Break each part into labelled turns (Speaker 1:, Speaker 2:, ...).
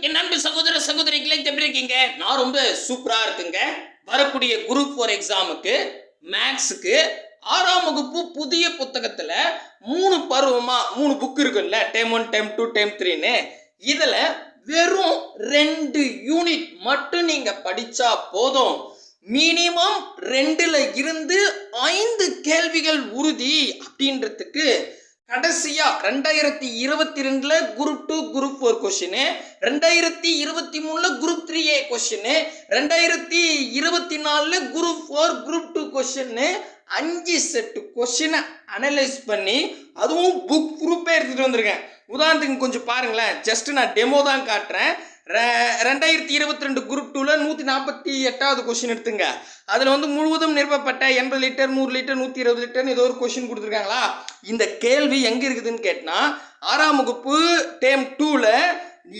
Speaker 1: என் அன்பு சகோதர சகோதரிகளை எப்படி இருக்கீங்க? நான் ரொம்ப சூப்பரா இருக்குங்க. வரக்கூடிய குரூப் ஃபோர் எக்ஸாமுக்கு மேக்ஸுக்கு ஆறாம் வகுப்பு புதிய புத்தகத்துல மூணு பருவமா மூணு புக் இருக்குல்ல time one time two time த்ரீன்னு இதுல வெறும் ரெண்டு யூனிட் மட்டும் நீங்க படிச்சா போதும். மினிமம் ரெண்டுல இருந்து ஐந்து கேள்விகள் உறுதி அப்படின்றதுக்கு கடைசியா ரெண்டாயிரத்தி இருபத்தி ரெண்டுல group two group four question ரெண்டாயிரத்தி இருபத்தி மூணுல குரூப் த்ரீ ஏ கொஸ்டின் ரெண்டாயிரத்தி இருபத்தி நாலுல group four group two question அஞ்சு செட்டு கொஸ்டினை அனலைஸ் பண்ணி அதுவும் புக் குரூப்பே எடுத்துட்டு வந்திருக்கேன். உதாரணத்துக்கு கொஞ்சம் பாருங்களேன். ஜஸ்ட் நான் டெமோ தான் காட்டுறேன். ரெண்டாயிரத்தி இருபத்தி ரெண்டு குரூப் டூவில் நூற்றி நாற்பத்தி எட்டாவது கொஷின் எடுத்துங்க. அதில் வந்து முழுவதும் நிரப்பப்பட்ட எண்பது லிட்டர் நூறு லிட்டர் நூற்றி இருபது லிட்டர்னு ஏதோ ஒரு கொஷின் கொடுத்துருக்காங்களா? இந்த கேள்வி எங்கே இருக்குதுன்னு கேட்டால் ஆறாம் வகுப்பு டேம் டூவில்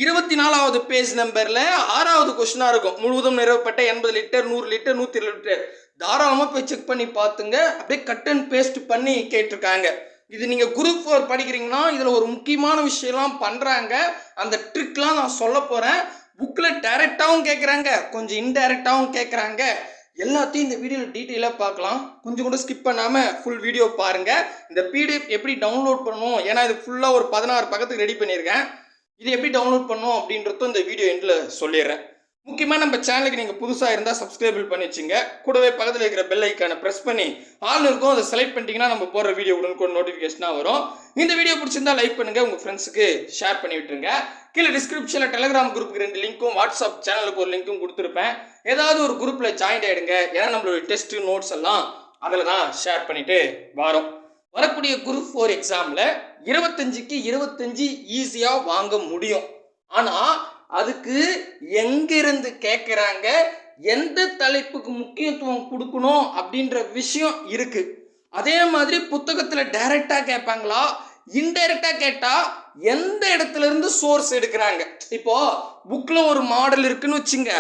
Speaker 1: இருபத்தி நாலாவது பேஜ் நம்பரில் ஆறாவது கொஷினாக இருக்கும். முழுவதும் நிரப்பப்பட்ட எண்பது லிட்டர் நூறு லிட்டர் நூற்றி இருபது லிட்டர் தாராளமாக போய் செக் பண்ணி பார்த்துங்க. அப்படியே கட் அண்ட் பேஸ்ட் பண்ணி கேட்டிருக்காங்க. இது நீங்கள் குரூப் ஃபோர் படிக்கிறீங்கன்னா இதில் ஒரு முக்கியமான விஷயம்லாம் பண்ணுறாங்க அந்த ட்ரிக்லாம் நான் சொல்ல போகிறேன் புக்கில் டைரெக்டாகவும் கேட்குறாங்க கொஞ்சம் இன்டைரக்டாகவும் கேட்குறாங்க எல்லாத்தையும் இந்த வீடியோவில் டீட்டெயிலாக பார்க்கலாம். கொஞ்சம் கூட ஸ்கிப் பண்ணாமல் ஃபுல் வீடியோ பாருங்கள் இந்த பிடிஎஃப் எப்படி டவுன்லோட் பண்ணணும்? ஏன்னா இது ஃபுல்லாக ஒரு பதினாறு பக்கத்துக்கு ரெடி பண்ணியிருக்கேன். இது எப்படி டவுன்லோட் பண்ணணும் அப்படின்றதும் இந்த வீடியோ எண்டில் சொல்லிடுறேன். முக்கியமாக நம்ம சேனலுக்கு நீங்கள் புதுசாக இருந்தால் சப்ஸ்கிரைபிள் பண்ணி வச்சுங்க. கூடவே பக்கத்தில் இருக்கிற பெல் ஐக்கானை ப்ரெஸ் பண்ணி ஆல் இருக்கும் அதை செலக்ட் பண்ணிட்டீங்கன்னா நம்ம போடுற வீடியோ உடனுக்கு நோட்டிஃபிகேஷனாக வரும். இந்த வீடியோ பிடிச்சிருந்தா லைக் பண்ணுங்கள் உங்கள் ஃப்ரெண்ட்ஸுக்கு ஷேர் பண்ணி விட்டுருங்க. கீழே டிஸ்கிரிப்ஷனில் டெலிகிராம் குரூப்புக்கு ரெண்டு லிங்க்கும் வாட்ஸ்அப் சேனலுக்கு ஒரு லிங்க்கும் கொடுத்துருப்பேன். ஏதாவது ஒரு குரூப்பில் ஜாயின் ஆகிடுங்க ஏன்னா நம்மளுடைய டெஸ்ட்டு நோட்ஸ் எல்லாம் அதில் தான் ஷேர் பண்ணிட்டு வரோம். வரக்கூடிய குரூப் ஃபோர் எக்ஸாமில் இருபத்தஞ்சுக்கு இருபத்தஞ்சு ஈஸியாக வாங்க முடியும். ஆனால் அதுக்கு எங்கிருந்து கேட்குறாங்க எந்த தலைப்புக்கு முக்கியத்துவம் கொடுக்கணும் அப்படின்ற விஷயம் இருக்கு. அதே மாதிரி புத்தகத்தில் டைரக்டாக கேட்பாங்களா? இன்டைரக்டாக கேட்டால் எந்த இடத்துல இருந்து சோர்ஸ் எடுக்கிறாங்க? இப்போ புக்கில் ஒரு மாடல் இருக்குன்னு வச்சுங்க.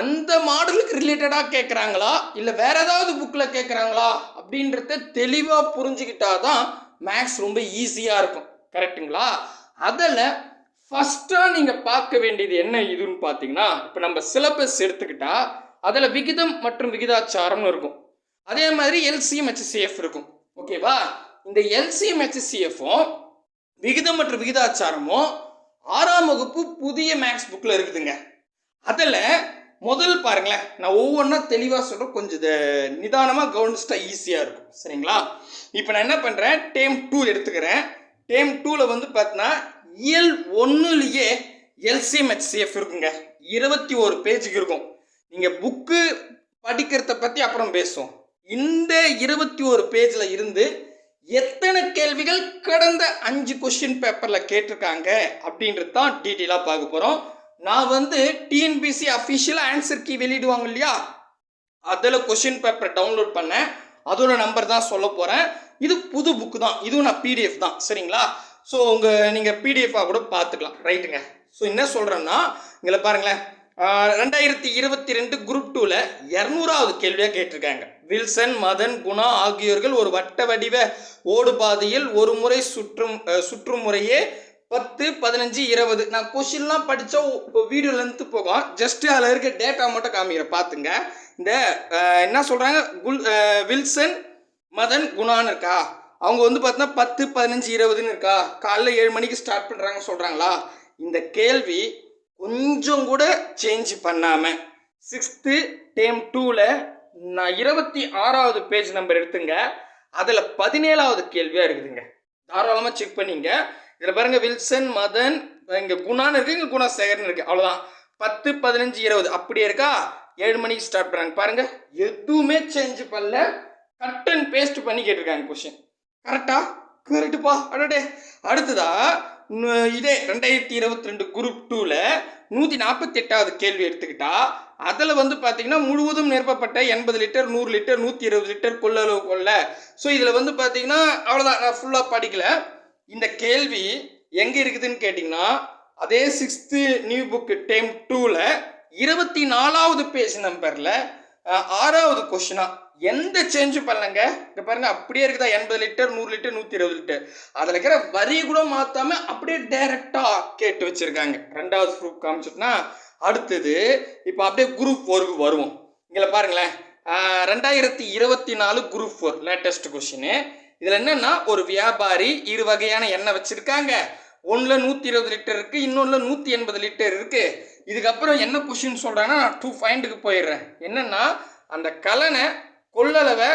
Speaker 1: அந்த மாடலுக்கு ரிலேட்டடாக கேட்குறாங்களா இல்லை வேற ஏதாவது புக்கில் கேட்குறாங்களா அப்படின்றத தெளிவாக புரிஞ்சுக்கிட்டா தான் மேக்ஸ் ரொம்ப ஈஸியாக இருக்கும். கரெக்ட்டுங்களா அதில் ஃபஸ்ட்டாக நீங்கள் பார்க்க வேண்டியது என்ன இதுன்னு பார்த்தீங்கன்னா இப்போ நம்ம சிலபஸ் எடுத்துக்கிட்டா அதில் விகிதம் மற்றும் விகிதாச்சாரம்னு இருக்கும். அதே மாதிரி எல்சிஎம் ஹெச்சிஎஃப் இருக்கும். ஓகேவா இந்த எல்சிஎம் ஹெச்சிஎஃப்பும் விகிதம் மற்றும் விகிதாச்சாரமும் ஆறாம் வகுப்பு புதிய மேக்ஸ் புக்கில் இருக்குதுங்க. அதில் முதல் பாருங்களேன் நான் ஒவ்வொன்றா தெளிவாக சொல்கிறேன் கொஞ்சம் இதை நிதானமாக கவனிச்சிட்டா ஈஸியாக இருக்கும். சரிங்களா? இப்போ நான் என்ன பண்ணுறேன் டேம் டூ எடுத்துக்கிறேன். டேம் டூவில் வந்து பார்த்தீங்கன்னா இயல் ஒன்றுலேயே எல்சிஎம்ஹெச்சிஎஃப் இருக்குங்க. இருபத்தி ஒரு பேஜுக்கு இருக்கும். நீங்கள் புக்கு படிக்கிறத பற்றி அப்புறம் பேசுவோம். இந்த இருபத்தி ஒரு பேஜில் இருந்து எத்தனை கேள்விகள் கடந்த அஞ்சு கொஸ்டின் பேப்பரில் கேட்டிருக்காங்க அப்படின்றது தான் டீட்டெயிலாக பார்க்க போகிறோம் நான் வந்து டிஎன்பிசி அஃபிஷியலாக ஆன்சர் கீ வெளியிடுவாங்க இல்லையா? அதில் கொஷின் பேப்பர் டவுன்லோட் பண்ணேன். அதோட நம்பர் தான் சொல்ல போகிறேன் இது புது புக்கு தான். இதுவும் நான் பிடிஎஃப் தான். சரிங்களா? ஸோ உங்கள் நீங்கள் பிடிஎஃபாக கூட பார்த்துக்கலாம் ரைட்டுங்க ஸோ என்ன சொல்கிறேன்னா இங்கே பாருங்களேன். ரெண்டாயிரத்தி இருபத்தி ரெண்டு குரூப் டூவில் இரநூறாவது கேள்வியாக கேட்டிருக்காங்க. வில்சன் மதன் குணா ஆகியோர்கள் ஒரு வட்ட வடிவ ஓடுபாதையில் ஒரு முறை சுற்றும் சுற்றுமுறையே பத்து பதினஞ்சு இருபது. நான் கொஷின்லாம் படித்தா வீடியோ லென்த்து போகும் ஜஸ்ட் அதில் இருக்க டேட்டா மட்டும் காமிக்கிறேன். பார்த்துங்க இந்த என்ன சொல்கிறாங்க குல் வில்சன் மதன் குணான்னு இருக்கா? அவங்க வந்து பார்த்தீங்கன்னா பத்து பதினஞ்சு இருபதுன்னு இருக்கா? காலைல ஏழு மணிக்கு ஸ்டார்ட் பண்ணுறாங்க சொல்கிறாங்களா இந்த கேள்வி கொஞ்சம் கூட சேஞ்ச் பண்ணாமல் சிக்ஸ்த்து டேம் டூவில் நான் இருபத்தி ஆறாவது பேஜ் நம்பர் எடுத்துங்க. அதில் பதினேழாவது கேள்வியாக இருக்குதுங்க. தாராளமாக செக் பண்ணிங்க. இதில் பாருங்க வில்சன் மதன் இங்கே குணான்னு இருக்குது இங்கே குணாசேகர்னு இருக்குது அவ்வளோதான் பத்து பதினஞ்சு இருபது. அப்படியே இருக்கா? ஏழு மணிக்கு ஸ்டார்ட் பண்ணுறாங்க பாருங்கள் எதுவுமே சேஞ்ச் பண்ணல. கட் அண்ட் பேஸ்ட் பண்ணி கேட்டிருக்காங்க கொஷின் கரெக்டா? கரெக்டுப்பா அடடே. அடுத்ததா இதே ரெண்டாயிரத்தி இருபத்தி ரெண்டு குரூப் டூவில் நூற்றி நாற்பத்தி எட்டாவது கேள்வி எடுத்துக்கிட்டா அதில் வந்து பார்த்தீங்கன்னா முழுவதும் நிரப்பப்பட்ட எண்பது லிட்டர் நூறு லிட்டர் நூற்றி இருபது லிட்டர் கொள்ளளவு கொள்ள ஸோ இதில் வந்து பார்த்தீங்கன்னா அவ்வளோதான் நான் ஃபுல்லாக படிக்கல. இந்த கேள்வி எங்கே இருக்குதுன்னு கேட்டிங்கன்னா அதே சிக்ஸ்த்து நியூ புக் டைம் டூவில் இருபத்தி நாலாவது பேஜ் நம்பரில் ஆறாவது கொஷினாக எந்த சேஞ்சும் பண்ணலங்க. இங்க பாருங்க அப்படியே இருக்குதா எண்பது லிட்டர் நூறு லிட்டர் நூற்றி இருபது லிட்டர் அதில் இருக்கிற வரி கூட மாற்றாம அப்படியே டைரக்டா கேட்டு வச்சுருக்காங்க. ரெண்டாவது ப்ரூஃப் காமிச்சிட்டுனா அடுத்தது இப்போ அப்படியே குரூப் ஃபோருக்கு வருவோம். இங்கே பாருங்களேன். ரெண்டாயிரத்தி இருபத்தி நாலு குரூப் ஃபோர் லேட்டஸ்ட் கொஷின் இதில் என்னென்னா ஒரு வியாபாரி இரு வகையான எண்ணெய் வச்சுருக்காங்க. ஒன்றில் நூற்றி இருபது லிட்டர் இருக்குது இன்னொன்றில் நூற்றி எண்பது லிட்டர் இருக்குது இதுக்கப்புறம் என்ன கொஷின் சொல்கிறாங்கன்னா நான் டூ பாயிண்ட்டுக்கு போயிடுறேன். என்னென்னா அந்த கலனை கொள்ளளவை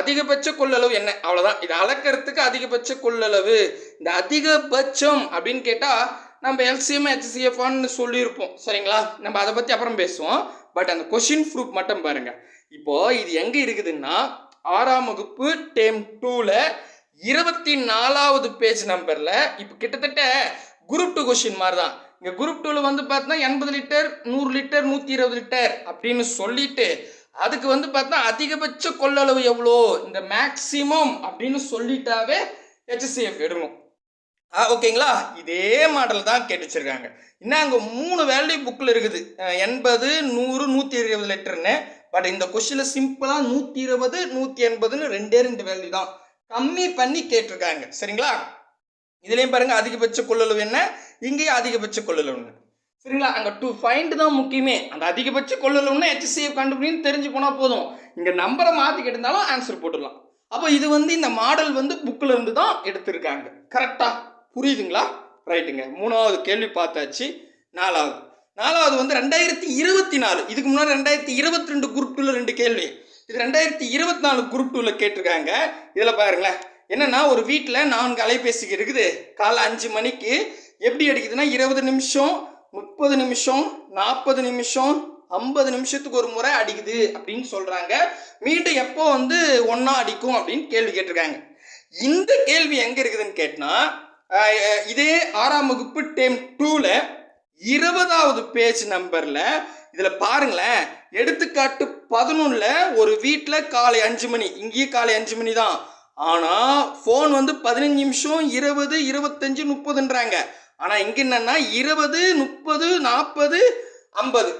Speaker 1: அதிகபட்ச கொள்ளளவு என்ன? அவ்வளோதான் இது அளக்கிறதுக்கு அதிகபட்ச கொள்ளளவு. இந்த அதிகபட்சம் அப்படின்னு கேட்டால் நம்ம எல்சிஎம் ஹெச்சிஎஃப்னு சொல்லியிருப்போம். சரிங்களா? நம்ம அதை பற்றி அப்புறம் பேசுவோம். பட் அந்த கொஷின் ப்ரூஃப் மட்டும் பாருங்கள் இப்போது இது எங்கே இருக்குதுன்னா ஆறாம் வகுப்பு டேம் டூவில் இருபத்தி நாலாவது பேஜ் நம்பரில் இப்போ கிட்டத்தட்ட குரூப் டூ கொஷின் மாதிரி தான் இங்கே குரூப் டூவில் வந்து பார்த்தோன்னா எண்பது லிட்டர் நூறு லிட்டர் நூற்றி இருபது லிட்டர் அப்படின்னு சொல்லிட்டு அதுக்கு வந்து பார்த்தா அதிகபட்ச கொள்ளளவு எவ்வளோ? இந்த மேக்ஸிமம் அப்படின்னு சொல்லிட்டாவே ஹெச்சிஎஃப் எடுக்கணும் ஆ ஓகேங்களா? இதே மாடல் தான் கேட்டுச்சிருக்காங்க இன்னும் அங்கே மூணு வேல்யூ புக்கில் இருக்குது. எண்பது நூறு நூற்றி இருபது லிட்டர்னு பட் இந்த கொஸ்டினில் சிம்பிளாக நூற்றி இருபது நூற்றி எண்பதுன்னு ரெண்டே ரெண்டு வேல்யூ தான். கம்மி பண்ணி கேட்டிருக்காங்க. சரிங்களா? இதுலேயும் பாருங்கள் அதிகபட்ச கொள்ளளவு என்ன? இங்கேயும் அதிகபட்ச கொள்ளளவு என்ன சரிங்களா? அங்கே டூ ஃபைண்ட் தான் முக்கியமே. அந்த அதிகபட்ச கொள்ளலும்னா ஹெச்சிஎஃப் கண்டுபிடின்னு தெரிஞ்சு போனால் போதும். இங்கே நம்பரை மாற்றிக்கிட்டு இருந்தாலும் ஆன்சர் போட்டுடலாம். அப்போ இது வந்து இந்த மாடல் வந்து புக்கில் இருந்து தான் எடுத்திருக்காங்க. கரெக்டாக புரியுதுங்களா? ரைட்டுங்க மூணாவது கேள்வி பார்த்தாச்சு. நாலாவது. நாலாவது வந்து ரெண்டாயிரத்தி இருபத்தி நாலு. இதுக்கு முன்னாடி ரெண்டாயிரத்தி இருபத்தி ரெண்டு குரூப் டூவில் ரெண்டு கேள்வி. இது ரெண்டாயிரத்தி இருபத்தி நாலு குரூப் டூவில் கேட்டிருக்காங்க. இதில் பாருங்களேன். என்னென்னா ஒரு வீட்டில் நான்கு அலைபேசிக்கு இருக்குது. காலை அஞ்சு மணிக்கு எப்படி அடிக்குதுன்னா இருபது நிமிஷம் முப்பது நிமிஷம் நாற்பது நிமிஷம் ஐம்பது நிமிஷத்துக்கு ஒரு முறை அடிக்குது அப்படின்னு சொல்கிறாங்க மீண்டும் எப்போ வந்து ஒன்றா அடிக்கும் அப்படின்னு கேள்வி கேட்டிருக்காங்க. இந்த கேள்வி எங்கே இருக்குதுன்னு கேட்டினா இதே ஆறாம் வகுப்பு டேம் டூவில் இருபதாவது பேஜ் நம்பரில் இதில் பாருங்களேன் எடுத்துக்காட்டு பதினொன்றில் ஒரு வீட்டில் காலை அஞ்சு மணி இங்கேயே காலை அஞ்சு மணி தான். ஆனால் ஃபோன் வந்து பதினஞ்சு நிமிஷம் இருபது இருபத்தஞ்சு முப்பதுன்றாங்க. ஆனால் இங்கே என்னன்னா இருபது முப்பது நாற்பது ஐம்பது.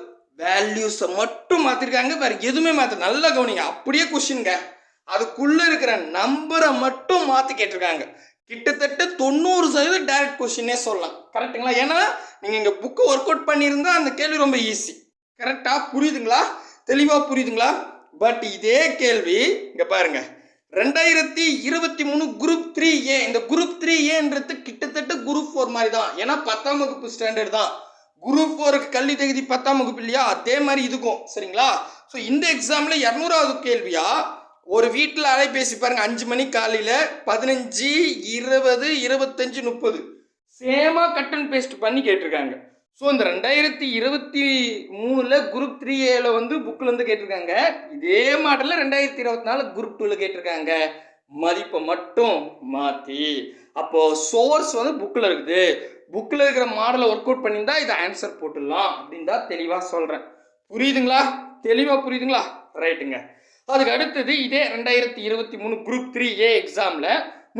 Speaker 1: வேல்யூஸை மட்டும் மாற்றிருக்காங்க வேறு எதுவுமே மாற்ற நல்லா கவனிங்க அப்படியே கொஷின்ங்க அதுக்குள்ளே இருக்கிற நம்பரை மட்டும் மாற்றி கேட்டிருக்காங்க. கிட்டத்தட்ட தொண்ணூறு சதவீதம் டைரக்ட் கொஷினே சொல்லலாம். கரெக்ட்டுங்களா ஏன்னா நீங்கள் இங்கே புக்கு ஒர்க் அவுட் பண்ணியிருந்தா அந்த கேள்வி ரொம்ப ஈஸி கரெக்டாக புரியுதுங்களா? தெளிவாக புரியுதுங்களா? பட் இதே கேள்வி இங்கே பாருங்கள் ரெண்டாயிரத்தி இருபத்தி மூணு குரூப் த்ரீ ஏ இந்த குரூப் த்ரீ ஏன்றது கிட்டத்தட்ட குரூப் ஃபோர் மாதிரி தான் ஏன்னா பத்தாம் வகுப்பு ஸ்டாண்டர்ட் தான். குரூப் ஃபோருக்கு கல்வி தகுதி பத்தாம் வகுப்பு இல்லையா? அதே மாதிரி இதுக்கும். சரிங்களா? ஸோ இந்த எக்ஸாமில் இரநூறாவது கேள்வியா? ஒரு வீட்டில் அலைபேசி பாருங்கள் அஞ்சு மணி காலையில் பதினஞ்சு இருபது இருபத்தஞ்சு முப்பது. சேமாக கட் அண்ட் பேஸ்ட் பண்ணி கேட்டிருக்காங்க. ஸோ இந்த ரெண்டாயிரத்தி இருபத்தி மூணில் குரூப் த்ரீ ஏல வந்து புக்கில் வந்து கேட்டிருக்காங்க. இதே மாடலில் ரெண்டாயிரத்தி இருபத்தி நாலு குரூப் டூவில் கேட்டிருக்காங்க. மதிப்பை மட்டும் மாற்றி அப்போது சோர்ஸ் வந்து புக்கில் இருக்குது. புக்கில் இருக்கிற மாடலை ஒர்க் அவுட் பண்ணியிருந்தா இதை ஆன்சர் போட்டுடலாம் அப்படின்னு தான் தெளிவாக சொல்கிறேன் புரியுதுங்களா? தெளிவாக புரியுதுங்களா? ரைட்டுங்க அதுக்கு அடுத்தது இதே ரெண்டாயிரத்தி இருபத்தி மூணு குரூப் த்ரீ ஏ எக்ஸாமில்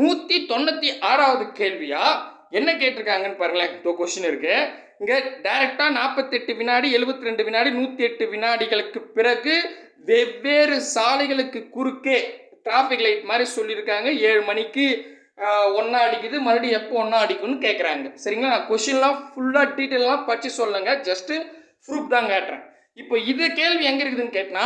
Speaker 1: நூற்றி தொண்ணூற்றி ஆறாவது கேள்வியாக என்ன கேட்டிருக்காங்கன்னு பாருங்களேன். இப்போ கொஷின் இருக்குது இங்கே டைரெக்டாக நாற்பத்தெட்டு வினாடி எழுபத்தி ரெண்டு வினாடி நூற்றி எட்டு வினாடிகளுக்கு பிறகு வெவ்வேறு சாலைகளுக்கு குறுக்கே டிராஃபிக் லைட் மாதிரி சொல்லியிருக்காங்க. ஏழு மணிக்கு ஒன்றா அடிக்குது. மறுபடியும் எப்போ ஒன்றா அடிக்கும்னு கேட்குறாங்க சரிங்களா? நான் கொஷின்லாம் ஃபுல்லாக டீட்டெயிலாக படித்து சொல்லுங்க. ஜஸ்ட்டு ப்ரூஃப் தான் காட்டுறேன். இப்போ இது கேள்வி எங்கே இருக்குதுன்னு கேட்டினா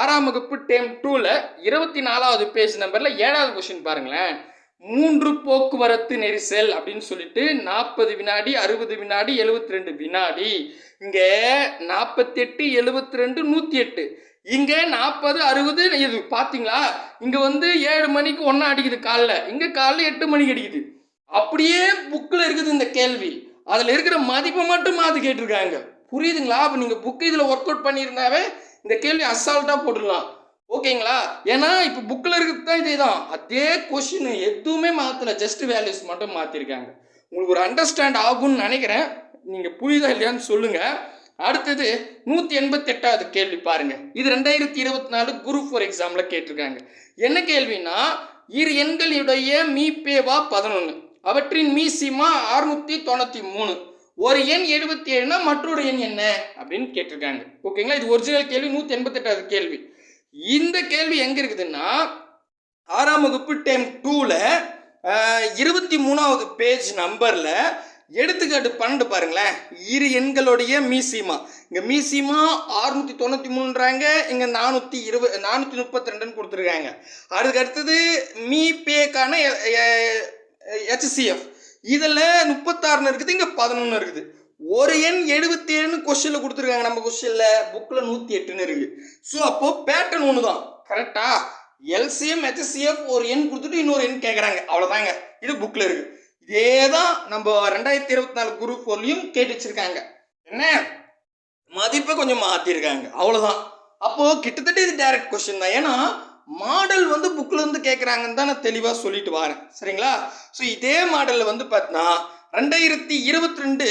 Speaker 1: ஆறாம் வகுப்பு டேம் டூவில் இருபத்தி நாலாவது பேஜ் நம்பரில் ஏழாவது கொஷின் பாருங்களேன். மூன்று போக்குவரத்து நெரிசல் அப்படின்னு சொல்லிட்டு நாற்பது வினாடி அறுபது வினாடி எழுபத்தி ரெண்டு வினாடி. இங்கே நாற்பத்தெட்டு எழுபத்தி ரெண்டு நூற்றி எட்டு இங்கே நாற்பது அறுபது இது பார்த்தீங்களா இங்கே வந்து ஏழு மணிக்கு ஒன்றா அடிக்குது காலைல. இங்கே காலைல எட்டு மணிக்கு அடிக்குது. அப்படியே புக்கில் இருக்குது இந்த கேள்வி. அதில் இருக்கிற மதிப்பை மட்டும் மாற்றி கேட்டிருக்காங்க. புரியுதுங்களா? அப்போ நீங்கள் புக்கு இதில் ஒர்க் அவுட் பண்ணியிருந்தாவே இந்த கேள்வி அசால்ட்டாக போட்டுடலாம். ஓகேங்களா? ஏன்னா இப்போ புக்கில் இருக்கிறது தான் இதே தான் அதே கொஷின் எதுவுமே மாற்றலை ஜஸ்ட் வேல்யூஸ் மட்டும் மாற்றிருக்காங்க உங்களுக்கு ஒரு அண்டர்ஸ்டாண்ட் ஆகும்னு நினைக்கிறேன். நீங்கள் புரியுதா இல்லையான்னு சொல்லுங்கள் அடுத்தது நூற்றி எண்பத்தெட்டாவது கேள்வி பாருங்க. இது ரெண்டாயிரத்தி இருபத்தி நாலு குரூப் ஃபோர் எக்ஸாமில் கேட்டிருக்காங்க. என்ன கேள்வினா இரு எண்களுடைய மீபேவா பதினொன்று அவற்றின் மீசிமா அறுநூத்தி தொண்ணூற்றி மூணு. ஒரு எண் எழுபத்தி ஏழுனா மற்றொரு எண் என்ன? அப்படின்னு கேட்டிருக்காங்க. ஓகேங்களா? இது ஒரிஜினல் கேள்வி நூற்றி எண்பத்தெட்டாவது கேள்வி. இந்த கேள்வி எங்கே இருக்குதுன்னா ஆறாம் வகுப்பு டைம் டூவில் இருபத்தி மூணாவது பேஜ் நம்பரில் எடுத்துக்காட்டு பன்னெண்டு பாருங்களேன். இரு எண்களுடைய மீசிமா. இங்கே மீசிமா அறுநூற்றி தொண்ணூற்றி மூணுன்றாங்க இங்கே நானூற்றி இருபது நானூற்றி முப்பத்தி ரெண்டுன்னு கொடுத்துருக்காங்க. அதுக்கு அடுத்தது மீ பேக்கான ஹெச்சிஎஃப் இதில் முப்பத்தாறுன்னு இருக்குது இங்கே பதினொன்று இருக்குது. ஒரு எண் எழுபத்தி ஏழுன்னு கொஸ்டினில் கொடுத்துருக்காங்க நம்ம கொஸ்டினில் புக்கில் நூற்றி எட்டுன்னு இருக்குது ஸோ அப்போது பேட்டர்ன் ஒன்று தான் கரெக்டா எல்சிஎம் ஹெச்சிஎஃப் ஒரு எண் கொடுத்துட்டு இன்னொரு எண் கேட்குறாங்க அவ்வளோதாங்க இது புக்கில் இருக்குது இதே தான் நம்ம ரெண்டாயிரத்தி இருபத்தி நாலு குரூப் ஃபோர்லையும் கேட்டு வச்சிருக்காங்க. என்ன? மதிப்பை கொஞ்சம் மாற்றிருக்காங்க அவ்வளோதான் அப்போது கிட்டத்தட்ட இது டைரக்ட் கொஸ்டின் தான். ஏன்னா மாடல் வந்து புக்கில் இருந்து கேட்குறாங்கன்னு தான் நான் தெளிவாக சொல்லிட்டு வரேன். சரிங்களா? ஸோ இதே மாடலில் வந்து பார்த்தீங்கன்னா ரெண்டாயிரத்தி இருபத்தி ரெண்டு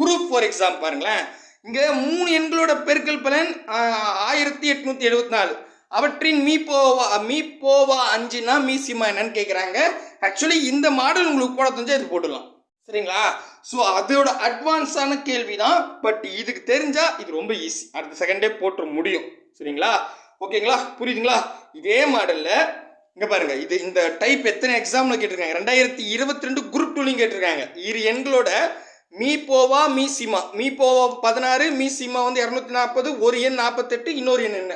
Speaker 1: குரூப் ஃபோர் எக்ஸாம் பாருங்களேன். இங்கே மூணு எண்களோட பெருக்கல் பலன் ஆயிரத்தி எட்நூற்றி எழுபத்தி நாலு. அவற்றின் மீ போவா மீ போவா அஞ்சுனா மீசிமா என்னன்னு கேட்குறாங்க ஆக்சுவலி இந்த மாடல் உங்களுக்கு போட தெரிஞ்சா இது போட்டுடலாம். சரிங்களா? ஸோ அதோட அட்வான்ஸான கேள்வி தான் பட் இதுக்கு தெரிஞ்சால் இது ரொம்ப ஈஸி அடுத்த செகண்டே போட்டுற முடியும். சரிங்களா? ஓகேங்களா? புரியுதுங்களா? இதே மாடலில் இங்கே பாருங்க இது இந்த டைப் எத்தனை எக்ஸாமில் கேட்டிருக்காங்க? ரெண்டாயிரத்தி இருபத்தி ரெண்டு குரூப் டூலையும் கேட்டிருக்காங்க. இரு எண்களோட மீ போவா மீ சிமா மீ போவா பதினாறு மீ சிமா வந்து இரநூத்தி நாற்பது ஒரு எண் நாற்பத்தெட்டு இன்னொரு எண் என்ன?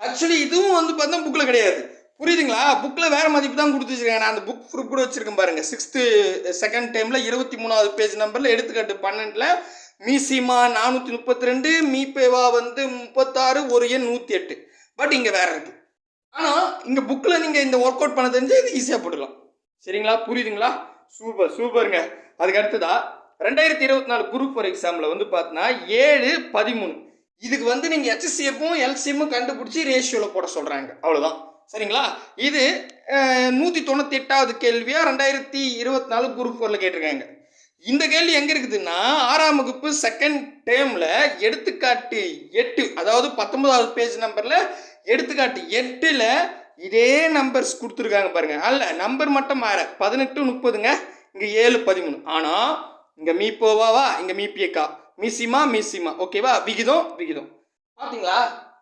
Speaker 1: ஆக்சுவலி இதுவும் வந்து பார்த்தா புக்கில் கிடையாது. புரியுதுங்களா? புக்கில் வேறு மதிப்பு தான் கொடுத்து வச்சுருக்கேன் நான் அந்த புக் ப்ரூப் கூட வச்சுருக்கேன் பாருங்கள் சிக்ஸ்த்து செகண்ட் டைமில் இருபத்தி மூணாவது பேஜ் நம்பரில் எடுத்துக்காட்டு பன்னெண்டில் மீசிமா நானூற்றி முப்பத்தி ரெண்டு மீபேவா வந்து முப்பத்தாறு ஒரு எண் நூற்றி எட்டு. பட் இங்கே வேறு இருக்குது ஆனால் இங்கே புக்கில் நீங்கள் இந்த ஒர்க் அவுட் பண்ண தெரிஞ்சு இது ஈஸியாக போட்டுடலாம் சரிங்களா? புரியுதுங்களா? சூப்பர் சூப்பருங்க. அதுக்கு அடுத்ததா ரெண்டாயிரத்தி இருபத்தி நாலு குரூப் ஃபார் எக்ஸாமில் வந்து பார்த்தீங்கன்னா ஏழு பதிமூணு. இதுக்கு வந்து நீங்கள் ஹெச்சிஎஃப்பும் எல்சிஎம்மும் கண்டுபிடிச்சி ரேஷியோவில் போட சொல்கிறாங்க அவ்வளோதான் சரிங்களா? இது நூற்றி தொண்ணூற்றி எட்டாவது கேள்வியாக ரெண்டாயிரத்தி இருபத்தி நாலு குரூப் ஃபோரில் கேட்டிருக்காங்க. இந்த கேள்வி எங்கே இருக்குதுன்னா ஆறாம் வகுப்பு செகண்ட் டேர்மில் எடுத்துக்காட்டு எட்டு அதாவது பத்தொன்பதாவது பேஜ் நம்பரில் எடுத்துக்காட்டு எட்டில் இதே நம்பர்ஸ் கொடுத்துருக்காங்க பாருங்கள் அல்ல நம்பர் மட்டும் மாற பதினெட்டு முப்பதுங்க இங்கே ஏழு பதிமூணு. ஆனால் இங்கே மீப்போவாவா இங்கே மீப்பியக்கா மிசிமா மிசிமா ஓகேவா விகிதம் விகிதம். பார்த்தீங்களா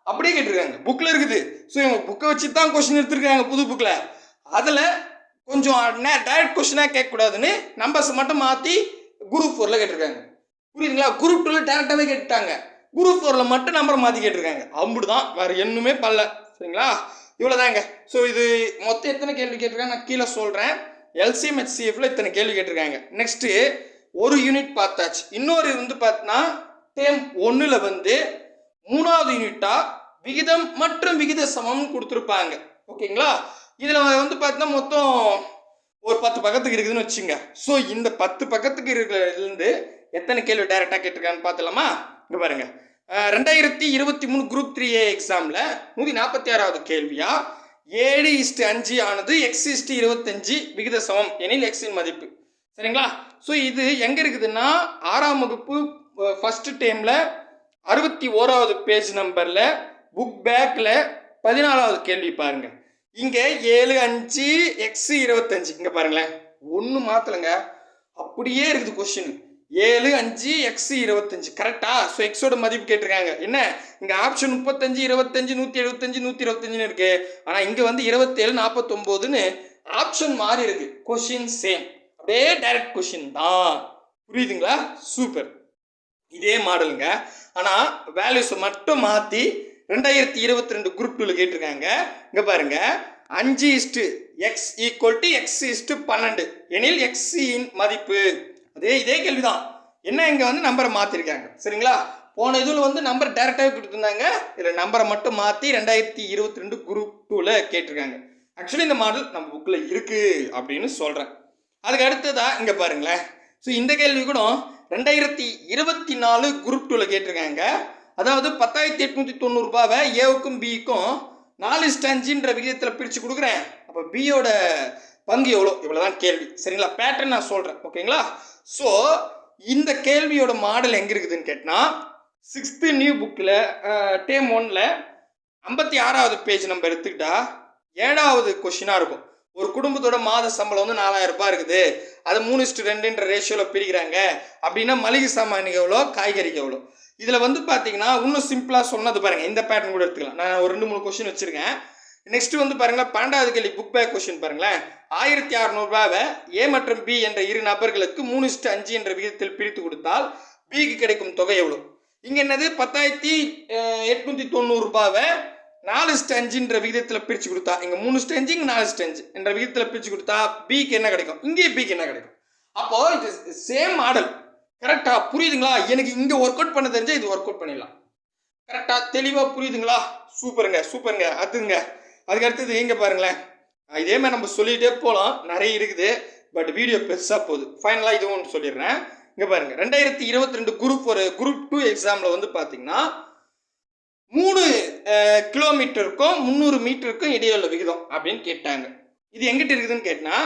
Speaker 1: அப்படியே கேட்டிருக்காங்க. புக்கில் இருக்குது. ஸோ இவங்க புக்கை வச்சு தான் கொஸ்டின் எடுத்திருக்காங்க புது புக்கில் அதில் கொஞ்சம் டைரக்ட் கொஸ்டினாக கேட்கக்கூடாதுன்னு நம்பர்ஸ் மட்டும் மாற்றி குரூப் ஃபோரில் கேட்டிருக்காங்க. புரியுதுங்களா? குரூப் டூவில் டேரெக்டாகவே கேட்டுட்டாங்க. குரூப் ஃபோரில் மட்டும் நம்பர் மாற்றி கேட்டிருக்காங்க. அம்புடு தான் வேறு என்னுமே பண்ணல சரிங்களா? இவ்வளோதாங்க ஸோ இது மொத்தம் எத்தனை கேள்வி கேட்டிருக்காங்க? நான் கீழே சொல்கிறேன் எல்சிஎம் ஹெச்சிஎஃப்ல இத்தனை கேள்வி கேட்டிருக்காங்க. நெக்ஸ்ட்டு ஒரு யூனிட் பார்த்தாச்சு. இன்னொரு வந்து பார்த்தீங்கன்னா டேம் ஒன்றில் வந்து மூணாவது யூனிட்டாக விகிதம் மற்றும் விகித சமம்னு கொடுத்துருப்பாங்க. ஓகேங்களா? இதில் வந்து பார்த்தீங்கன்னா மொத்தம் ஒரு பத்து பக்கத்துக்கு இருக்குதுன்னு வச்சுங்க ஸோ இந்த பத்து பக்கத்துக்கு இருக்கிறதுலேருந்து எத்தனை கேள்வி டைரெக்டாக கேட்டிருக்கான்னு பார்த்துலாமா இங்கே பாருங்க. ரெண்டாயிரத்தி இருபத்தி மூணு குரூப் த்ரீ ஏ எக்ஸாமில் நூற்றி நாற்பத்தி ஆறாவது கேள்வியா? ஏழு இஸ்டு அஞ்சு ஆனது எக்ஸ் இஸ்டு இருபத்தஞ்சு விகித சமம் எனில் எக்ஸின் மதிப்பு. சரிங்களா? ஸோ இது எங்கே இருக்குதுன்னா ஆறாம் வகுப்பு ஃபஸ்ட்டு டைமில் அறுபத்தி ஓராவது பேஜ் நம்பரில் புக் பேக்கில் பதினாலாவது கேள்வி பாருங்கள் இங்கே ஏழு அஞ்சு எக்ஸு இருபத்தஞ்சு. இங்கே பாருங்களேன். ஒன்று மாற்றலைங்க அப்படியே இருக்குது கொஷின் ஏழு அஞ்சு எக்ஸ் இருபத்தஞ்சு. கரெக்டா ஸோ எக்ஸோட மதிப்பு கேட்டிருக்காங்க. என்ன? இங்கே ஆப்ஷன் முப்பத்தஞ்சு இருபத்தஞ்சு நூற்றி எழுபத்தஞ்சு நூற்றி இருபத்தஞ்சுன்னு இருக்குது ஆனால் இங்கே வந்து இருபத்தேழு நாற்பத்தொம்போதுன்னு ஆப்ஷன் மாறி இருக்குது கொஷின் சேம் அப்படியே டைரக்ட் கொஷின் தான். புரியுதுங்களா? சூப்பர் இதே மாடலுங்க ஆனால் வேல்யூஸை மட்டும் மாற்றி ரெண்டாயிரத்தி இருபத்தி ரெண்டு குரூப் டூவில் கேட்டிருக்காங்க. இங்கே பாருங்க. அஞ்சு is to x equal to x is to பன்னெண்டு. எனில் எக்ஸின் மதிப்பு. அதே இதே கேள்வி தான் என்ன இங்கே வந்து நம்பரை மாற்றிருக்காங்க சரிங்களா? போன இதில் வந்து நம்பர் டேரெக்டாகவே கொடுத்துருந்தாங்க. இதில் நம்பரை மட்டும் மாற்றி ரெண்டாயிரத்தி இருபத்தி ரெண்டு குரூப் டூவில் கேட்டிருக்காங்க. ஆக்சுவலி இந்த மாடல் நம்ம புக்கில் இருக்குது அப்படின்னு சொல்கிறேன் அதுக்கு அடுத்ததா இங்கே பாருங்களேன். ஸோ இந்த கேள்வி கூட ரெண்டாயிரத்தி இருபத்தி நாலு குரூப் டூவில் கேட்டிருக்காங்க. அதாவது பத்தாயிரத்தி எட்நூற்றி தொண்ணூறுபாவை ஏவுக்கும் பிக்கும் நாலு ஸ்டஞ்சின்ற விகிதத்தில் பிரித்து கொடுக்குறேன். அப்போ பியோட பங்கு எவ்வளோ? இவ்வளோதான் கேள்வி. சரிங்களா? பேட்டர்ன் நான் சொல்கிறேன் ஓகேங்களா ஸோ இந்த கேள்வியோட மாடல் எங்கே இருக்குதுன்னு கேட்டால் சிக்ஸ்த்து நியூ புக்கில் டேம் ஒன்னில் ஐம்பத்தி ஆறாவது பேஜ் நம்ம எடுத்துக்கிட்டால் ஏழாவது கொஷினாக இருக்கும்.
Speaker 2: ஒரு குடும்பத்தோட மாத சம்பளம் வந்து நாலாயிரம் ரூபாய் இருக்குது. அதை மூணு இஸ்டு ரெண்டுன்ற ரேஷியோவில் பிரிக்கிறாங்க. அப்படின்னா மளிகை சாமானுக்கு எவ்வளோ? காய்கறிக்கு எவ்வளோ? இதில் வந்து பார்த்தீங்கன்னா இன்னும் சிம்பிளாக சொன்னது பாருங்கள் இந்த பேட்டர்ன் கூட எடுத்துக்கலாம். நான் ஒரு ரெண்டு மூணு கொஷின் வச்சுருக்கேன். நெக்ஸ்ட் வந்து பாருங்களேன் பன்னெண்டாவது கேள்வி புக் பேக் கொஸ்டின் பாருங்களேன். ஆயிரத்தி அறநூறுபாவை ஏ மற்றும் பி என்ற இரு நபர்களுக்கு மூணு இஸ்டு அஞ்சு என்ற விகிதத்தில் பிரித்து கொடுத்தால் பிக்கு கிடைக்கும் தொகை எவ்வளோ? இங்கே என்னது? பத்தாயிரத்தி எட்நூற்றி தொண்ணூறுபாவை நாலு ஸ்டெஞ்சுன்ற விகிதத்தில் பிரித்து கொடுத்தா இங்கே மூணு ஸ்டெஞ்சு இங்கே நாலு ஸ்டெஞ்சு என்ற விகிதத்தில் பிரித்து கொடுத்தா பிக்கு என்ன கிடைக்கும்? இங்கேயும் பிக்கு என்ன கிடைக்கும்? அப்போது இது சேம் மாடல் கரெக்டாக புரியுதுங்களா? எனக்கு இங்கே ஒர்க் அவுட் பண்ண தெரிஞ்சால் இது ஒர்க் அவுட் பண்ணிடலாம். கரெக்டாக தெளிவாக புரியுதுங்களா? சூப்பருங்க சூப்பருங்க. அதுங்க. அதுக்கு அடுத்தது எங்கே பாருங்களேன். இதேமாதிரி இதே மாதிரி நம்ம சொல்லிகிட்டே போகலாம் நிறைய இருக்குது. பட் வீடியோ பெருசாக போகுது. ஃபைனலாக இதுவும் ஒன்று சொல்லிடுறேன். இங்கே பாருங்கள் ரெண்டாயிரத்தி இருபத்தி ரெண்டு குரூப் ஒரு குரூப் டூ எக்ஸாமில் வந்து பார்த்தீங்கன்னா மூணு கிலோமீட்டருக்கும் முந்நூறு மீட்டருக்கும் இடையே உள்ள விகிதம் அப்படின்னு கேட்டாங்க. இது எங்கிட்ட இருக்குதுன்னு கேட்டினா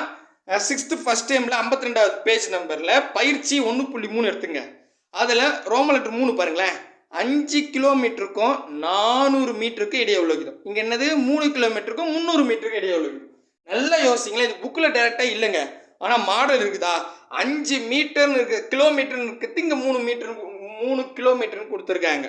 Speaker 2: சிக்ஸ்த்து ஃபஸ்ட் டைமில் ஐம்பத்தி ரெண்டாவது பேஜ் நம்பரில் பயிற்சி ஒன்று புள்ளி மூணு எடுத்துங்க. அதில் ரோம லெட்டர் மூணு பாருங்களேன். அஞ்சு கிலோமீட்டருக்கும் நானூறு மீட்டருக்கும் இடையே உள்ள விகிதம். இங்கே என்னது? மூணு கிலோமீட்டருக்கும் முந்நூறு மீட்டருக்கு இடையே உள்ள நல்லா யோசிங்களேன் இது புக்கில் டேரெக்டாக இல்லைங்க. ஆனால் மாடல் இருக்குதா? அஞ்சு மீட்டர்னு இருக்கு கிலோமீட்டர்னு இருக்குது இங்கே மூணு மீட்டர் மூணு கிலோமீட்டர்னு கொடுத்துருக்காங்க.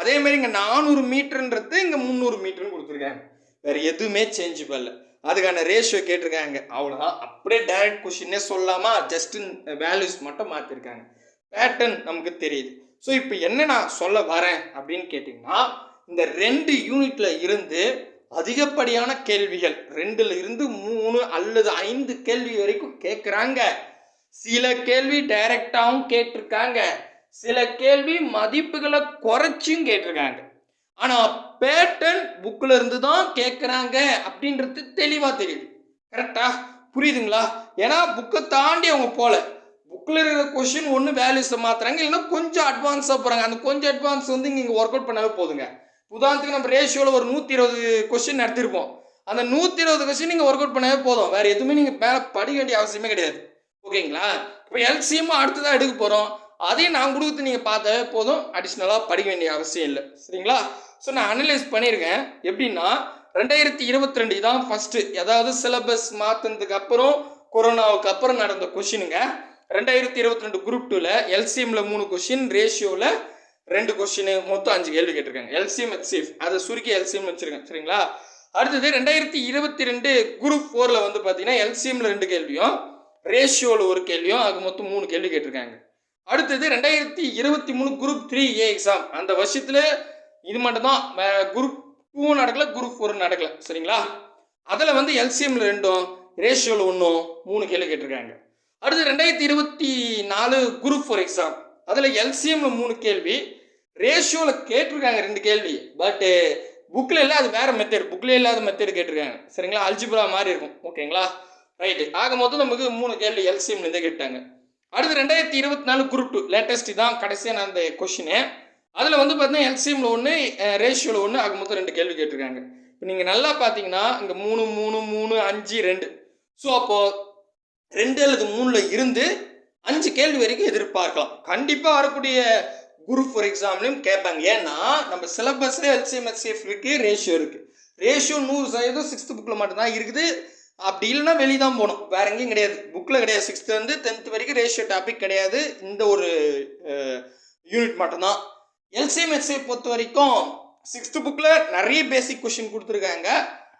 Speaker 2: அதே மாதிரி இங்கே நானூறு மீட்டருன்றது இங்கே முந்நூறு மீட்டர்னு கொடுத்துருக்காங்க. வேறு எதுவுமே சேஞ்ச் பண்ணல. அதுக்கான ரேஷியோ கேட்டிருக்காங்க. அவ்வளோதான் அப்படியே டைரக்ட் கொஷினே சொல்லாமல் ஜஸ்ட் வேல்யூஸ் மட்டும் மாற்றிருக்காங்க பேட்டர்ன் நமக்கு தெரியுது. ஸோ இப்போ என்ன நான் சொல்ல வரேன் அப்படின்னு கேட்டிங்கன்னா இந்த ரெண்டு யூனிட்ல இருந்து அதிகப்படியான கேள்விகள் ரெண்டுல இருந்து மூணு அல்லது ஐந்து கேள்வி வரைக்கும் கேட்குறாங்க சில கேள்வி டைரக்டாகவும் கேட்டிருக்காங்க. சில கேள்வி மதிப்புகளை குறைச்சும் கேட்டிருக்காங்க. ஆனால் பேட்டன் புக்கில் இருந்து தான் கேட்குறாங்க அப்படின்றது தெளிவாக தெரியுது. கரெக்டா புரியுதுங்களா? ஏன்னா புக்கை தாண்டி அவங்க போகல புக்கில் இருக்கிற கொஷின் ஒன்று வேல்யூஸை மாற்றுறாங்க இல்லைன்னா கொஞ்சம் அட்வான்ஸாக போகிறாங்க அந்த கொஞ்சம் அட்வான்ஸ் வந்து இங்கே இங்கே ஒர்க் அவுட் பண்ணாவே போதுங்க. உதாரணத்துக்கு நம்ம ரேஷியோவில் ஒரு நூற்றி இருபது கொஷின் நடத்திருப்போம். அந்த நூற்றி இருபது கொஷின் நீங்கள் ஒர்க் அவுட் பண்ணவே போதும். வேறு எதுவுமே நீங்கள் மேலே படிக்க வேண்டிய அவசியமே கிடையாது. ஓகேங்களா இப்போ எல்சிஎம்மும் அடுத்ததாக எடுக்க போகிறோம் அதையும் நான் கொடுத்து நீங்கள் பார்த்தாவே போதும். அடிஷ்னலாக படிக்க வேண்டிய அவசியம் இல்லை. சரிங்களா? ஸோ நான் அனலைஸ் பண்ணியிருக்கேன். எப்படின்னா ரெண்டாயிரத்தி இருபத்தி ரெண்டு தான் ஃபஸ்ட்டு அதாவது சிலபஸ் மாற்றினதுக்கு அப்புறம் கொரோனாவுக்கு அப்புறம் நடந்த கொஷினுங்க ரெண்டாயிரத்தி இருபத்தி ரெண்டு குரூப் டூவில் எல்சிஎம்மில் மூணு கொஷின் ரேஷியோவில் ரெண்டு கொஷின் மொத்தம் அஞ்சு கேள்வி கேட்டிருக்காங்க. எல்சிஎம் எச்சிஎஃப் அதை சுருக்கி எல்சிஎம் வச்சிருக்கேன். சரிங்களா? அடுத்தது ரெண்டாயிரத்தி இருபத்தி ரெண்டு குரூப் ஃபோரில் வந்து பார்த்தீங்கன்னா எல்சிஎம்மில் ரெண்டு கேள்வியும் ரேஷியோவில் ஒரு கேள்வியும் அது மொத்தம் மூணு கேள்வி கேட்டிருக்காங்க. அடுத்தது ரெண்டாயிரத்தி இருபத்தி மூணு குரூப் த்ரீ ஏ எக்ஸாம் அந்த வருஷத்தில் இது மட்டும்தான் குரூப் டூவும் நடக்கல குரூப் ஃபோரும் நடக்கல. சரிங்களா? அதில் வந்து எல்சிஎம்ல ரெண்டும் ரேஷியோவில் ஒன்றும் மூணு கேள்வி கேட்டிருக்காங்க. அடுத்து ரெண்டாயிரத்தி இருபத்தி நாலு குரூப் ஃபோர் எக்ஸாம் அதில் எல்சிஎம்ல மூணு கேள்வி ரேஷியோவில் கேட்டிருக்காங்க ரெண்டு கேள்வி. பட்டு புக்கில் இல்லை அது வேற மெத்தட் புக்கில் இல்லாத மெத்தேட் கேட்டிருக்காங்க. சரிங்களா? அல்ஜிபுரா மாதிரி இருக்கும். ஓகேங்களா ரைட்டு ஆக மொத்தம் நமக்கு மூணு கேள்வி எல்சிஎம்லேருந்தே கேட்டாங்க அடுத்து ரெண்டாயிரத்தி இருபத்தி நாலு குரூப் டூ லேட்டஸ்ட் தான் கடைசியாக நான் அந்த கொஷினு அதில் வந்து பார்த்தீங்கன்னா எல்சிஎம்ல ஒன்று ரேஷியோவில் ஒன்று ஆக மொத்தம் ரெண்டு கேள்வி கேட்டிருக்காங்க. இப்போ நீங்கள் நல்லா பார்த்தீங்கன்னா இங்கே மூணு மூணு மூணு அஞ்சு ரெண்டு. ஸோ அப்போது ரெண்டு அல்லது மூணில் இருந்து அஞ்சு கேள்வி வரைக்கும் எதிர்பார்க்கலாம். கண்டிப்பாக வரக்கூடிய குரூப் ஃபார் எக்ஸாம்லையும் கேட்பாங்க. ஏன்னா நம்ம சிலபஸே எல்சிஎம்எஸ்சிஎஃப் இருக்குது ரேஷியோ இருக்குது ரேஷியோ நூறு சதவீதம் சிக்ஸ்த் புக்கில் மட்டும்தான் இருக்குது. அப்படி இல்லைன்னா வெளியே தான் போகணும். வேற எங்கேயும் கிடையாது. புக்கில் கிடையாது. சிக்ஸ்த்துலேருந்து டென்த் வரைக்கும் ரேஷியோ டாபிக் கிடையாது. இந்த ஒரு யூனிட் மட்டும்தான். எல்சிஎம் பொறுத்த வரைக்கும் சிக்ஸ்த்து புக்கில் நிறைய பேசிக் கொஷின் கொடுத்துருக்காங்க.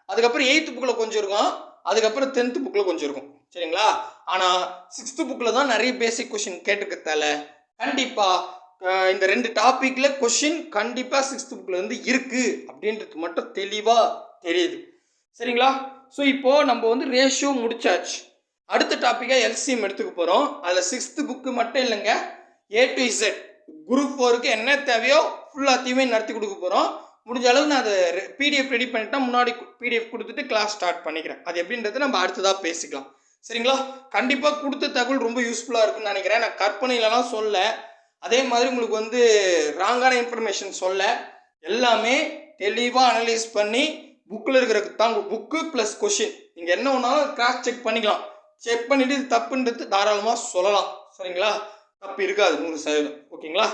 Speaker 2: அதுக்கப்புறம் எயித்து புக்கில் கொஞ்சம் இருக்கும். அதுக்கப்புறம் டென்த்து புக்கில் கொஞ்சம் இருக்கும். சரிங்களா? ஆனால் சிக்ஸ்த்து புக்கில் தான் நிறைய பேசிக் கொஷின் கேட்டிருக்கத்தால கண்டிப்பாக இந்த ரெண்டு டாப்பிக்கில் கொஷின் கண்டிப்பாக சிக்ஸ்த்து புக்கில் வந்து இருக்குது அப்படின்றது மட்டும் தெளிவாக தெரியுது. சரிங்களா? ஸோ இப்போது நம்ம வந்து ரேஷியோ முடிச்சாச்சு. அடுத்த டாப்பிக்காக எல்சிஎம் எடுத்துக்க போகிறோம் அதில் சிக்ஸ்த்து புக்கு மட்டும் இல்லைங்க. ஏ டு இசட் குரூப் ஃபோருக்கு என்ன தேவையோ ஃபுல்லாத்தையுமே நடத்தி கொடுக்க போகிறோம் முடிஞ்ச அளவு நான் அதை பிடிஎஃப் ரெடி பண்ணிட்டேன் முன்னாடி பிடிஎஃப் கொடுத்துட்டு கிளாஸ் ஸ்டார்ட் பண்ணிக்கிறேன். அது எப்படின்றத நம்ம அடுத்ததாக பேசிக்கலாம். சரிங்களா? கண்டிப்பாக கொடுத்த தகவல் ரொம்ப யூஸ்ஃபுல்லாக இருக்குன்னு நினைக்கிறேன். நான் கற்பனையிலலாம் சொல்ல. அதே மாதிரி உங்களுக்கு வந்து ராங்கான இன்ஃபர்மேஷன் சொல்ல. எல்லாமே தெளிவாக அனலைஸ் பண்ணி புக்கில் இருக்கிற தாங்க புக்கு ப்ளஸ் கொஷின் நீங்கள் என்ன ஒன்றாலும் கிராஸ் செக் பண்ணிக்கலாம். செக் பண்ணிவிட்டு இது தப்புன்றது தாராளமாக சொல்லலாம். சரிங்களா? தப்பு இருக்காது நூறு சதவீதம். ஓகேங்களா?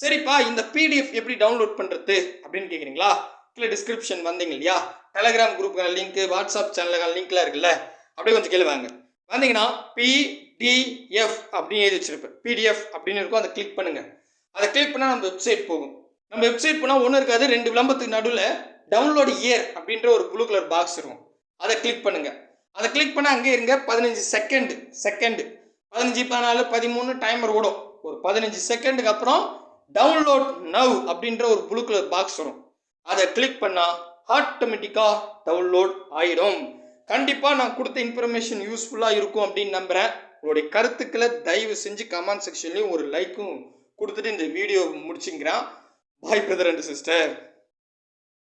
Speaker 2: சரிப்பா இந்த பிடிஎஃப் எப்படி டவுன்லோட் பண்ணுறது அப்படின்னு கேட்குறீங்களா கீழே டிஸ்கிரிப்ஷன் வந்தீங்க இல்லையா? டெலகிராம் குரூப்புக்கான லிங்க்கு வாட்ஸ்அப் சேனலுக்கான லிங்க்லாம் இருக்குல்ல? அப்படியே கொஞ்சம் கீழே வாங்க. வந்தீங்கன்னா பிடிஎஃப் அப்படின்னு எழுதி வச்சிருப்பேன். பிடிஎஃப் அப்படின்னு இருக்கும் அதை கிளிக் பண்ணுங்கள் அதை கிளிக் பண்ணால் நம்ம வெப்சைட் போகும். நம்ம வெப்சைட் போனால் ஒன்றும் இருக்காது ரெண்டு விளம்பரத்துக்கு நடுவில் டவுன்லோட் இயர் அப்படின்ற ஒரு ப்ளூ கலர் பாக்ஸ் இருக்கும். அதை கிளிக் பண்ணுங்கள் அதை கிளிக் பண்ணால் அங்கே இருங்க பதினஞ்சு செகண்டு செகண்டு பதினஞ்சு பதினாலு பதிமூணு டைமர் ஓடும். ஒரு பதினஞ்சு செகண்டுக்கு அப்புறம் டவுன்லோட் நவ் அப்படின்ற ஒரு ப்ளூ கலர் பாக்ஸ் வரும். அதை கிளிக் பண்ணால் ஆட்டோமேட்டிக்காக டவுன்லோட் ஆயிடும். கண்டிப்பாக நான் கொடுத்த இன்ஃபர்மேஷன் யூஸ்ஃபுல்லாக இருக்கும் அப்படின்னு நம்புகிறேன் உங்களுடைய கருத்துக்களை தயவு செஞ்சு கமெண்ட் செக்ஷன்லேயும் ஒரு லைக்கும் கொடுத்துட்டு இந்த வீடியோ முடிச்சுங்கிறேன் பாய் பிரதர் அண்ட் சிஸ்டர்